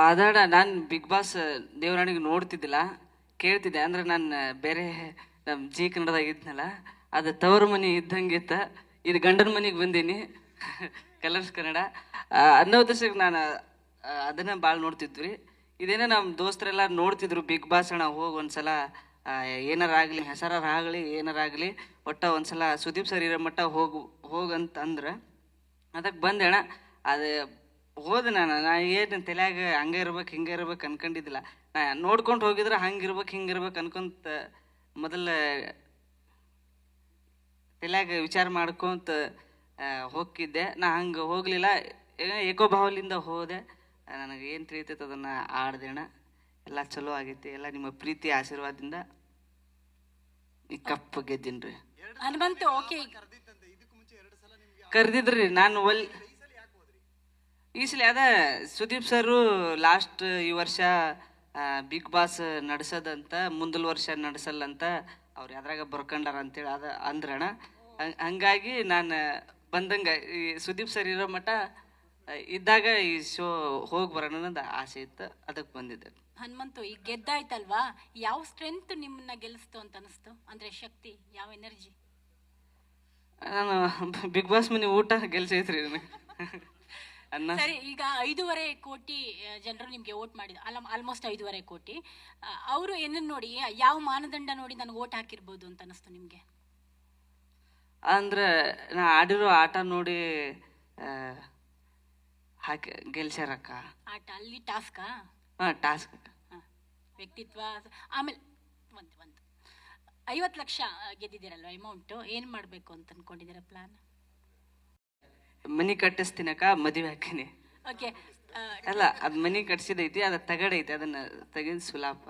ಅದಡ ನಾನು big boss ದೇವರಾಣಿಗೆ ನೋಡ್ತಿದ್ದಿಲ್ಲ, ಕೇಳ್ತಿದ್ದೆ. ಅಂದ್ರೆ ನಾನು ಬೇರೆ ನಮ್ಮ ಜಿ ಕನ್ನಡದಾಗ ಇದ್ನಲ್ಲ, ಅದು ತವರು ಮನೆ ಇದ್ದಂಗೆ ಇತ್ತ. ಇದು ಗಂಡನ ಮನೆಗೆ ಬಂದೀನಿ. ಕಲರ್ಸ್ ಕನ್ನಡ. ಹನ್ನೊಂದು ಉದ್ದೇಶಕ್ಕೆ ನಾನು ಅದನ್ನು ಭಾಳ ನೋಡ್ತಿದ್ವಿ. ಇದೇನೋ ನಮ್ಮ ದೋಸ್ತರೆಲ್ಲ ನೋಡ್ತಿದ್ರು ಬಿಗ್ ಬಾಸ್ ಅಣ್ಣ ಹೋಗಿ ಒಂದ್ಸಲ ಸಲ ಏನಾರ ಆಗಲಿ, ಹೆಸರಾರ ಆಗಲಿ, ಏನಾರ ಆಗಲಿ, ಒಟ್ಟ ಒಂದ್ಸಲ ಸುದೀಪ್ ಸರ್ ಇರೋ ಮಟ್ಟ ಹೋಗು ಹೋಗಂತ ಅಂದ್ರೆ ಅದಕ್ಕೆ ಬಂದೆ ಅಣ್ಣ. ಅದು ಹೋದೆ ನಾನು. ನಾ ಏನು ತಲೆಯಾಗ ಹಂಗೆ ಇರ್ಬೇಕು ಹಿಂಗೆ ಇರ್ಬೇಕು ಅನ್ಕೊಂಡಿದ್ದಿಲ್ಲ. ನಾ ನೋಡ್ಕೊಂಡು ಹೋಗಿದ್ರೆ ಹಂಗೆ ಇರ್ಬೇಕು ಹಿಂಗೆ ಇರ್ಬೇಕು ಅನ್ಕೊಂತ ಮೊದಲ ತಲೆಯಾಗ ವಿಚಾರ ಮಾಡ್ಕೊಂತ ಹೋಗ್ತಿದ್ದೆ. ನಾ ಹಂಗೆ ಹೋಗಲಿಲ್ಲ. ಏಕೋಭಾವಲಿಂದ ಹೋದೆ. ನನಗೆ ಏನು ತಿಳಿತೈತೆ ಅದನ್ನು ಆಡ್ದೇಣ. ಎಲ್ಲ ಚಲೋ ಆಗೈತಿ. ಎಲ್ಲ ನಿಮ್ಮ ಪ್ರೀತಿ ಆಶೀರ್ವಾದದಿಂದ ಈ ಕಪ್ ಗೆದ್ದೀನಿ ರೀ. ಕರೆದಿದ್ರಿ ನಾನು ಒಲ್ ಈ ಸಲ ಅದ ಸುದೀಪ್ ಸರು ಲಾಸ್ಟ್ ಈ ವರ್ಷ ಬಿಗ್ ಬಾಸ್ ನಡೆಸದಂತ ಮುಂದಲ ವರ್ಷ ನಡೆಸಲ್ಲಂತ ಅವ್ರು ಯಾವ್ದ್ರಾಗ ಬರ್ಕೊಂಡಾರ ಅಂತೇಳಿ ಅದ ಅಂದ್ರಣ. ಹಂಗ್- ಹಂಗಾಗಿ ನಾನು ಬಂದಂಗ ಈ ಸುದೀಪ್ ಸರ್ ಇರೋ ಮಟ್ಟ ಇದ್ದಾಗ ಈ ಶೋ ಹೋಗಿ ಬರೋಣ ಅನ್ನೋದು ಆಸೆ ಇತ್ತು ಅದಕ್ಕೆ ಬಂದಿದ್ದೆ. ಹನುಮಂತು ಈಗ ಗೆದ್ದಾಯ್ತಲ್ವಾ? ಯಾವ ಸ್ಟ್ರೆಂತ್ ನಿಮ್ಮನ್ನ ಗೆಲ್ಲಿಸ್ತು ಅಂತ ಅನಿಸ್ತು? ಅಂದ್ರೆ ಶಕ್ತಿ ಯಾವ ಎನರ್ಜಿ ನಾನು ಬಿಗ್ ಬಾಸ್ ಮನೆ ಊಟ ಗೆಲ್ಸೈತ್ರಿ ನನಗೆ ಸರಿ ಈಗ ಐದೂವರೆ ಕೋಟಿ ಜನರು ನಿಮ್ಗೆ ವೋಟ್ ಮಾಡಿದ ಅಲ್ಲ ಆಲ್ಮೋಸ್ಟ್ ಐದೂವರೆ ಕೋಟಿ. ಅವರು ಏನನ್ನ ನೋಡಿ ಯಾವ ಮಾನದಂಡ ನೋಡಿ ನನಗೆ ವೋಟ್ ಹಾಕಿರ್ಬೋದು ಅಂತ ಅನಿಸ್ತು ನಿಮ್ಗೆ? ಅಂದ್ರೆ ನಾ ಆಡಿರೋ ಆಟ ನೋಡಿ ಹಾಕಿ ಗೆಲ್ಸ್ಯಾರಕ್ಕ. ಆಟ ಅಲ್ಲಿ ಟಾಸ್ಕಾ? ಹಾ ಟಾಸ್ಕ್. ವ್ಯಕ್ತಿತ್ವ ಆಮೇಲೆ ಒಂದು ಒಂದು. ಐವತ್ತು ಲಕ್ಷ ಗೆದ್ದಿದ್ದೀರಲ್ವ ಅಮೌಂಟು ಏನು ಮಾಡಬೇಕು ಅಂತ ಅನ್ಕೊಂಡಿದ್ದೀರಾ ಪ್ಲಾನ್ ಮನಿ ಕಟ್ಟಿಸ್ತೀನಕ್ಕ ಮದುವೆ ಹಾಕಿನಿ. ಓಕೆ ಅಲ್ಲ ಅದ್ ಮನಿ ಕಟ್ಸಿದೈತಿ ಅದ ತಗಡೈತಿ ಅದನ್ನ ತೆಗೆದು ಸುಲಾಪ